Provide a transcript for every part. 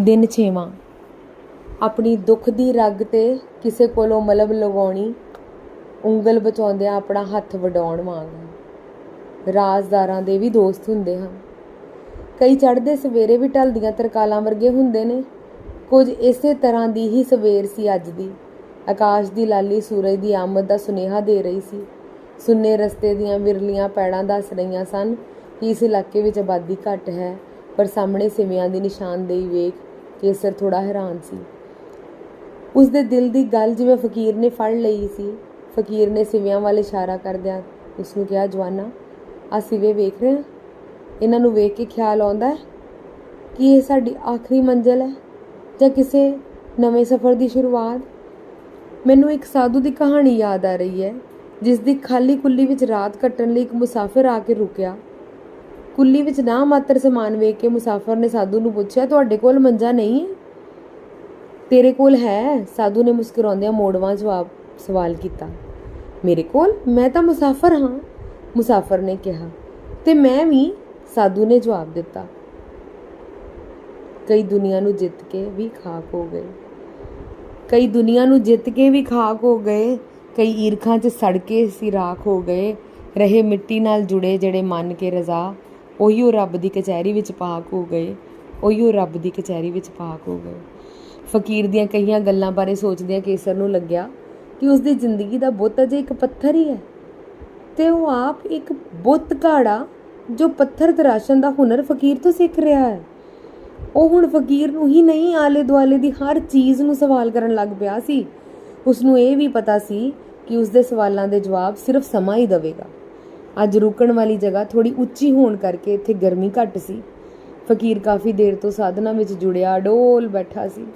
ਦਿਨ ਛੇਵਾਂ। ਆਪਣੀ ਦੁੱਖ ਦੀ ਰਗ ਤੇ ਕਿਸੇ ਕੋਲੋਂ ਮਲਬ ਲਗਾਉਣੀ, ਉਂਗਲ ਬਚਾਉਂਦਿਆਂ ਆਪਣਾ ਹੱਥ ਵਡਾਉਣ ਵਾਂਗ। ਰਾਜ਼ਦਾਰਾਂ ਦੇ ਵੀ ਦੋਸਤ ਹੁੰਦੇ ਹਨ। ਕਈ ਚੜ੍ਹਦੇ ਸਵੇਰੇ ਵੀ ਢਲਦੀਆਂ ਤਰਕਾਲਾਂ ਵਰਗੇ ਹੁੰਦੇ ਨੇ। ਕੁਝ ਇਸੇ ਤਰ੍ਹਾਂ ਦੀ ਹੀ ਸਵੇਰ ਸੀ ਅੱਜ ਦੀ। ਆਕਾਸ਼ ਦੀ ਲਾਲੀ ਸੂਰਜ ਦੀ ਆਮਦ ਦਾ ਸੁਨੇਹਾ ਦੇ ਰਹੀ ਸੀ। ਸੁੰਨੇ ਰਸਤੇ ਦੀਆਂ ਵਿਰਲੀਆਂ ਪੈੜਾਂ ਦੱਸ ਰਹੀਆਂ ਸਨ ਕਿ ਇਸ ਇਲਾਕੇ ਵਿੱਚ ਆਬਾਦੀ ਘੱਟ ਹੈ, ਪਰ ਸਾਹਮਣੇ ਸਿਵਿਆਂ ਦੀ ਨਿਸ਼ਾਨਦੇਹੀ ਵੇਖ ਕੇਸਰ ਥੋੜਾ ਹੈਰਾਨ ਸੀ। ਉਸ ਦੇ ਦਿਲ ਦੀ ਗੱਲ ਜਿਵੇਂ ਫਕੀਰ ਨੇ ਫੜ ਲਈ ਸੀ। ਫਕੀਰ ਨੇ ਸਿਵਿਆਂ ਵੱਲ ਇਸ਼ਾਰਾ ਕਰਦਿਆਂ ਉਸ ਨੂੰ ਕਿਹਾ, ਜਵਾਨਾ ਆ ਸਿਵੇ ਵੇਖ ਰਹੇ ਆ ਇਹਨਾਂ ਨੂੰ ਵੇਖ ਕੇ ਖਿਆਲ ਆਉਂਦਾ ਹੈ ਕਿ ਇਹ ਸਾਡੀ ਆਖਰੀ ਮੰਜ਼ਿਲ ਹੈ ਜਾਂ ਕਿਸੇ ਨਵੇਂ ਸਫ਼ਰ ਦੀ ਸ਼ੁਰੂਆਤ? ਮੈਨੂੰ ਇੱਕ ਸਾਧੂ ਦੀ ਕਹਾਣੀ ਯਾਦ ਆ ਰਹੀ ਹੈ ਜਿਸ ਦੀ ਖਾਲੀ ਕੁੱਲੀ ਵਿੱਚ ਰਾਤ ਕੱਟਣ ਲਈ ਇੱਕ ਮੁਸਾਫਿਰ ਆ ਕੇ ਰੁਕਿਆ। ਕੁੱਲੀ ਵਿੱਚ ਨਾ ਮਾਤਰ ਸਮਾਨ ਵੇਖ ਕੇ ਮੁਸਾਫਰ ਨੇ ਸਾਧੂ ਨੂੰ ਪੁੱਛਿਆ, ਤੁਹਾਡੇ ਕੋਲ ਮੰਜਾ ਨਹੀਂ ਹੈ? ਤੇਰੇ ਕੋਲ ਹੈ, ਸਾਧੂ ਨੇ ਮੁਸਕਰਾਉਂਦਿਆਂ ਮੋੜਵਾਂ ਜਵਾਬ ਸਵਾਲ ਕੀਤਾ। ਮੇਰੇ ਕੋਲ? ਮੈਂ ਤਾਂ ਮੁਸਾਫਰ ਹਾਂ, ਮੁਸਾਫਰ ਨੇ ਕਿਹਾ। ਤੇ ਮੈਂ ਵੀ, ਸਾਧੂ ਨੇ ਜਵਾਬ ਦਿੱਤਾ। ਕਈ ਦੁਨੀਆ ਨੂੰ ਜਿੱਤ ਕੇ ਵੀ ਖਾਕ ਹੋ ਗਏ। ਕਈ ਦੁਨੀਆ ਨੂੰ ਜਿੱਤ ਕੇ ਵੀ ਖਾਕ ਹੋ ਗਏ। ਕਈ ਈਰਖਾਂ 'ਚ ਸੜ ਕੇ ਸਿਰਾਖ ਹੋ ਗਏ। ਰਹੇ ਮਿੱਟੀ ਨਾਲ ਜੁੜੇ ਜਿਹੜੇ ਮੰਨ ਕੇ ਰਜ਼ਾ। ਉਹੀਓ ਰੱਬ ਦੀ ਕਚਹਿਰੀ ਵਿੱਚ ਪਾਕ ਹੋ ਗਏ, ਉਹੀਓ ਰੱਬ ਦੀ ਕਚਹਿਰੀ ਵਿੱਚ ਪਾਕ ਹੋ ਗਏ। ਫਕੀਰ ਦੀਆਂ ਕਈਆਂ ਗੱਲਾਂ ਬਾਰੇ ਸੋਚਦਿਆਂ ਕੇਸਰ ਨੂੰ ਲੱਗਿਆ ਕਿ ਉਸ ਦੀ ਜ਼ਿੰਦਗੀ ਦਾ ਬੁੱਤ ਅਜੇ ਇੱਕ ਪੱਥਰ ਹੀ ਹੈ ਤੇ ਉਹ ਆਪ ਇੱਕ ਬੁੱਤ ਘਾੜਾ ਜੋ ਪੱਥਰ ਤਰਾਸ਼ਣ ਦਾ ਹੁਨਰ ਫਕੀਰ ਤੋਂ ਸਿੱਖ ਰਿਹਾ ਹੈ। ਉਹ ਹੁਣ ਫਕੀਰ ਨੂੰ ਹੀ ਨਹੀਂ ਆਲੇ ਦੁਆਲੇ ਦੀ ਹਰ ਚੀਜ਼ ਨੂੰ ਸਵਾਲ ਕਰਨ ਲੱਗ ਪਿਆ ਸੀ। ਉਸ ਨੂੰ ਇਹ ਵੀ ਪਤਾ ਸੀ ਕਿ ਉਸ ਦੇ ਸਵਾਲਾਂ ਦੇ ਜਵਾਬ ਸਿਰਫ ਸਮਾਂ ਹੀ ਦੇਵੇਗਾ। ਅੱਜ ਰੁਕਣ ਵਾਲੀ ਜਗ੍ਹਾ ਥੋੜੀ ਉੱਚੀ ਹੋਣ ਕਰਕੇ ਇੱਥੇ ਗਰਮੀ ਘੱਟ ਸੀ। ਫਕੀਰ ਕਾਫੀ ਦੇਰ ਤੋਂ ਸਾਧਨਾ ਵਿੱਚ ਜੁੜਿਆ, ਡੋਲ ਬੈਠਾ ਸੀ।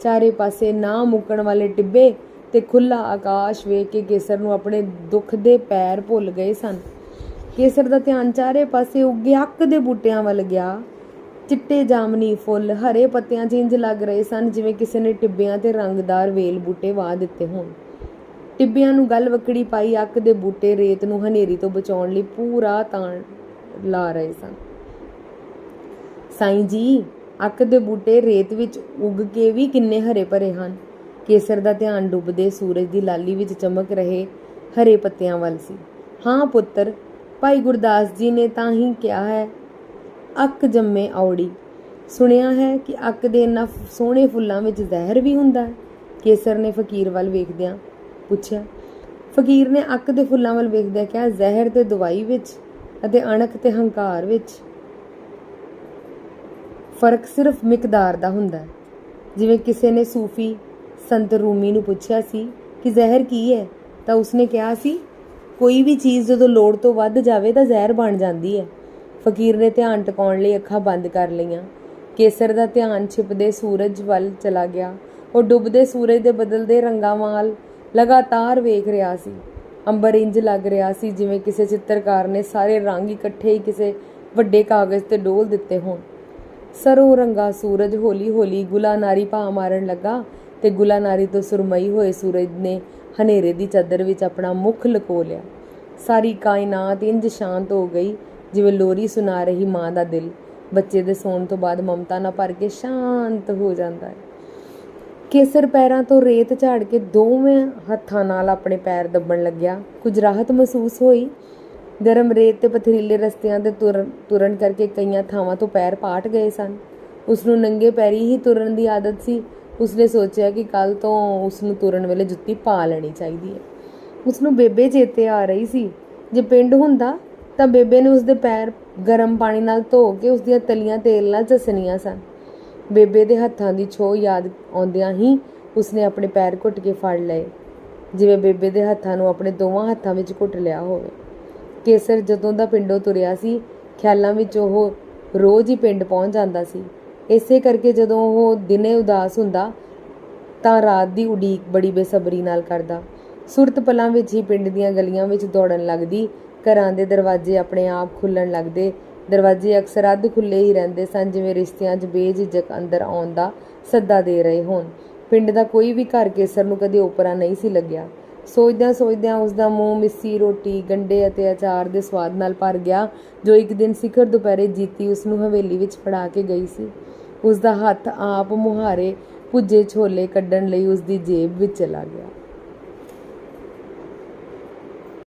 ਚਾਰੇ ਪਾਸੇ ਨਾ ਮੁੱਕਣ ਵਾਲੇ ਟਿੱਬੇ ਤੇ ਖੁੱਲਾ ਆਕਾਸ਼ ਵੇਖ ਕੇ ਕੇਸਰ ਨੂੰ ਆਪਣੇ ਦੁੱਖ ਦੇ ਪੈਰ ਭੁੱਲ ਗਏ ਸਨ। ਕੇਸਰ ਦਾ ਧਿਆਨ ਚਾਰੇ ਪਾਸੇ ਉੱਗੇ ਅੱਕ ਦੇ ਬੂਟਿਆਂ ਵੱਲ ਗਿਆ। ਚਿੱਟੇ ਜਾਮਨੀ ਫੁੱਲ, ਹਰੇ ਪੱਤਿਆਂ 'ਚ ਇੰਜ ਲੱਗ ਰਹੇ ਸਨ, ਜਿਵੇਂ ਕਿਸੇ ਨੇ ਟਿੱਬਿਆਂ ਤੇ ਰੰਗਦਾਰ ਵੇਲ ਬੂਟੇ ਵਾਹ ਦਿੱਤੇ ਹੋਣ। ਟਿੱਬਿਆਂ ਨੂੰ ਗੱਲ ਵਕੜੀ ਪਾਈ, ਅੱਕ ਦੇ ਬੂਟੇ ਰੇਤ ਨੂੰ ਹਨੇਰੀ ਤੋਂ ਬਚਾਉਣ ਲਈ ਪੂਰਾ ਤਾਣ ਲਾ ਰਹੇ ਸਨ। ਸਾਈਂ ਜੀ, ਅੱਕ ਦੇ ਬੂਟੇ ਰੇਤ ਵਿੱਚ ਉੱਗ ਕੇ ਵੀ ਕਿੰਨੇ ਹਰੇ ਭਰੇ ਹਨ। ਕੇਸਰ ਦਾ ਧਿਆਨ ਡੁੱਬਦੇ ਸੂਰਜ ਦੀ ਲਾਲੀ ਵਿੱਚ ਚਮਕ ਰਹੇ ਹਰੇ ਪੱਤਿਆਂ ਵੱਲ ਸੀ। ਹਾਂ ਪੁੱਤਰ, ਭਾਈ ਗੁਰਦਾਸ ਜੀ ਨੇ ਤਾਂ ਹੀ ਕਿਹਾ ਹੈ, ਅੱਕ ਜੰਮੇ ਔੜੀ। ਸੁਣਿਆ ਹੈ ਕਿ ਅੱਕ ਦੇ ਇਹਨਾਂ ਸੋਹਣੇ ਫੁੱਲਾਂ ਵਿੱਚ ਜ਼ਹਿਰ ਵੀ ਹੁੰਦਾ ਹੈ। ਕੇਸਰ ਨੇ ਫਕੀਰ ਵੱਲ ਵੇਖਦਿਆਂ ਪੁੱਛਿਆ। ਫਕੀਰ ਨੇ ਅੱਕ ਦੇ ਫੁੱਲਾਂ ਵੱਲ ਵੇਖਦਿਆਂ ਕਿਹਾ, ਜ਼ਹਿਰ ਤੇ ਦਵਾਈ ਵਿੱਚ ਅਤੇ ਅਣਖ ਤੇ ਹੰਕਾਰ ਵਿੱਚ ਫ਼ਰਕ ਸਿਰਫ ਮਿਕਦਾਰ ਦਾ ਹੁੰਦਾ ਹੈ। ਜਿਵੇਂ ਕਿਸੇ ਨੇ ਸੂਫੀ ਸੰਤ ਰੂਮੀ ਨੂੰ ਪੁੱਛਿਆ ਸੀ ਕਿ ਜ਼ਹਿਰ ਕੀ ਹੈ, ਤਾਂ ਉਸਨੇ ਕਿਹਾ ਸੀ, ਕੋਈ ਵੀ ਚੀਜ਼ ਜਦੋਂ ਲੋੜ ਤੋਂ ਵੱਧ ਜਾਵੇ ਤਾਂ ਜ਼ਹਿਰ ਬਣ ਜਾਂਦੀ ਹੈ। ਫਕੀਰ ਨੇ ਧਿਆਨ ਟਿਕਾਉਣ ਲਈ ਅੱਖਾਂ ਬੰਦ ਕਰ ਲਈਆਂ। ਕੇਸਰ ਦਾ ਧਿਆਨ ਛਿਪਦੇ ਸੂਰਜ ਵੱਲ ਚਲਾ ਗਿਆ। ਉਹ ਡੁੱਬਦੇ ਸੂਰਜ ਦੇ ਬਦਲਦੇ ਰੰਗਾਂ ਵਾਲ ਲਗਾਤਾਰ ਵੇਖ ਰਿਹਾ ਸੀ। ਅੰਬਰ ਇੰਜ ਲੱਗ ਰਿਹਾ ਸੀ ਜਿਵੇਂ ਕਿਸੇ ਚਿੱਤਰਕਾਰ ਨੇ ਸਾਰੇ ਰੰਗ ਇਕੱਠੇ ਹੀ ਕਿਸੇ ਵੱਡੇ ਕਾਗਜ਼ ਤੇ ਡੋਲ ਦਿੱਤੇ ਹੋਣ। ਸਰੋਂ ਰੰਗਾ ਸੂਰਜ ਹੌਲੀ-ਹੌਲੀ ਗੁਲਾਨਾਰੀ ਭਾ ਮਾਰਨ ਲੱਗਾ ਤੇ ਗੁਲਾਨਾਰੀ ਤੋਂ ਸੁਰਮਈ ਹੋਏ ਸੂਰਜ ਨੇ ਹਨੇਰੇ ਦੀ ਚਾਦਰ ਵਿੱਚ ਆਪਣਾ ਮੁਖ ਲਕੋ ਲਿਆ। ਸਾਰੀ ਕਾਇਨਾਤ ਇੰਜ ਸ਼ਾਂਤ ਹੋ ਗਈ ਜਿਵੇਂ ਲੋਰੀ ਸੁਣਾ ਰਹੀ ਮਾਂ ਦਾ ਦਿਲ। ਬੱਚੇ ਦੇ ਸੌਣ ਤੋਂ ਬਾਅਦ ਮਮਤਾ ਨਾਲ ਭਰ ਕੇ ਸ਼ਾਂਤ ਹੋ ਜਾਂਦਾ ਹੈ। ਕੇਸਰ ਪੈਰਾਂ ਤੋਂ ਰੇਤ ਝਾੜ ਕੇ ਦੋਵੇਂ ਹੱਥਾਂ ਨਾਲ ਆਪਣੇ ਪੈਰ ਦੱਬਣ ਲੱਗਿਆ। ਕੁਝ ਰਾਹਤ ਮਹਿਸੂਸ ਹੋਈ। ਗਰਮ ਰੇਤ ਤੇ ਪਥਰੀਲੇ ਰਸਤਿਆਂ ਦੇ ਤੁਰਨ ਤੁਰਨ ਕਰਕੇ ਕਈਆਂ ਥਾਵਾਂ ਤੋਂ ਪੈਰ ਪਾਟ ਗਏ ਸਨ। ਉਸ ਨੂੰ ਨੰਗੇ ਪੈਰੀ ਹੀ ਤੁਰਨ ਦੀ ਆਦਤ ਸੀ। ਉਸਨੇ ਸੋਚਿਆ ਕਿ ਕੱਲ ਤੋਂ ਉਸ ਨੂੰ ਤੁਰਨ ਵੇਲੇ ਜੁੱਤੀ ਪਾ ਲੈਣੀ ਚਾਹੀਦੀ ਹੈ। ਉਸ ਨੂੰ ਬੇਬੇ ਚੇਤੇ ਆ ਰਹੀ ਸੀ। ਜੇ ਪਿੰਡ ਹੁੰਦਾ ਤਾਂ ਬੇਬੇ ਨੇ ਉਸਦੇ ਪੈਰ ਗਰਮ ਪਾਣੀ ਨਾਲ ਧੋ ਕੇ ਉਸ ਦੀਆਂ ਤਲੀਆਂ ਤੇਲ ਨਾਲ ਚਸਣੀਆਂ ਸਨ। ਬੇਬੇ ਦੇ ਹੱਥਾਂ ਦੀ ਛੋਹ ਯਾਦ ਆਉਂਦਿਆਂ ਹੀ ਉਸਨੇ ਆਪਣੇ ਪੈਰ ਘੁੱਟ ਕੇ ਫੜ ਲਏ। ਜਿਵੇਂ ਬੇਬੇ ਦੇ ਹੱਥਾਂ ਨੂੰ ਆਪਣੇ ਦੋਵਾਂ ਹੱਥਾਂ ਵਿੱਚ ਘੁੱਟ ਲਿਆ ਹੋਵੇ। ਕੇਸਰ ਜਦੋਂ ਦਾ ਪਿੰਡੋਂ ਤੁਰਿਆ ਸੀ, ਖਿਆਲਾਂ ਵਿੱਚ ਉਹ ਰੋਜ਼ ਹੀ ਪਿੰਡ ਪਹੁੰਚ ਜਾਂਦਾ ਸੀ। ਇਸੇ ਕਰਕੇ ਜਦੋਂ ਉਹ ਦਿਨੇ ਉਦਾਸ ਹੁੰਦਾ, ਤਾਂ ਰਾਤ ਦੀ ਉਡੀਕ ਬੜੀ ਬੇਸਬਰੀ ਨਾਲ ਕਰਦਾ। ਸੁਰਤ ਪਲਾਂ ਵਿੱਚ ਹੀ ਪਿੰਡ ਦੀਆਂ ਗਲੀਆਂ ਵਿੱਚ ਦੌੜਨ ਲੱਗਦੀ, ਘਰਾਂ ਦੇ ਦਰਵਾਜ਼ੇ ਆਪਣੇ ਆਪ ਖੁੱਲਣ ਲੱਗਦੇ ਦਰਵਾਜ਼ੇ ਅਕਸਰ ਅੱਧ ਖੁੱਲੇ ਹੀ ਰਹਿੰਦੇ ਸਨ, ਜਿਵੇਂ ਰਿਸ਼ਤਿਆਂ 'ਚ ਬੇਝਿਜਕ ਅੰਦਰ ਆਉਣ ਦਾ ਸੱਦਾ ਦੇ ਰਹੇ ਹੋਣ। ਪਿੰਡ ਦਾ ਕੋਈ ਵੀ ਘਰ ਕੇਸਰ ਨੂੰ ਕਦੇ ਓਪਰਾ ਨਹੀਂ ਸੀ ਲੱਗਿਆ। ਸੋਚਦਿਆਂ ਸੋਚਦਿਆਂ ਉਸ ਦਾ ਮੂੰਹ ਮਿੱਸੀ ਰੋਟੀ, ਗੰਡੇ ਅਤੇ ਅਚਾਰ ਦੇ ਸਵਾਦ ਨਾਲ ਭਰ ਗਿਆ, ਜੋ ਇੱਕ ਦਿਨ ਸਿਖਰ ਦੁਪਹਿਰੇ ਜੀਤੀ ਉਸ ਨੂੰ ਹਵੇਲੀ ਵਿੱਚ ਫੜਾ ਕੇ ਗਈ ਸੀ। ਉਸ ਦਾ ਹੱਥ ਆਪ ਮੁਹਾਰੇ ਭੁੱਜੇ ਛੋਲੇ ਕੱਢਣ ਲਈ ਉਸ ਦੀ ਜੇਬ ਵਿੱਚ ਚਲਾ ਗਿਆ।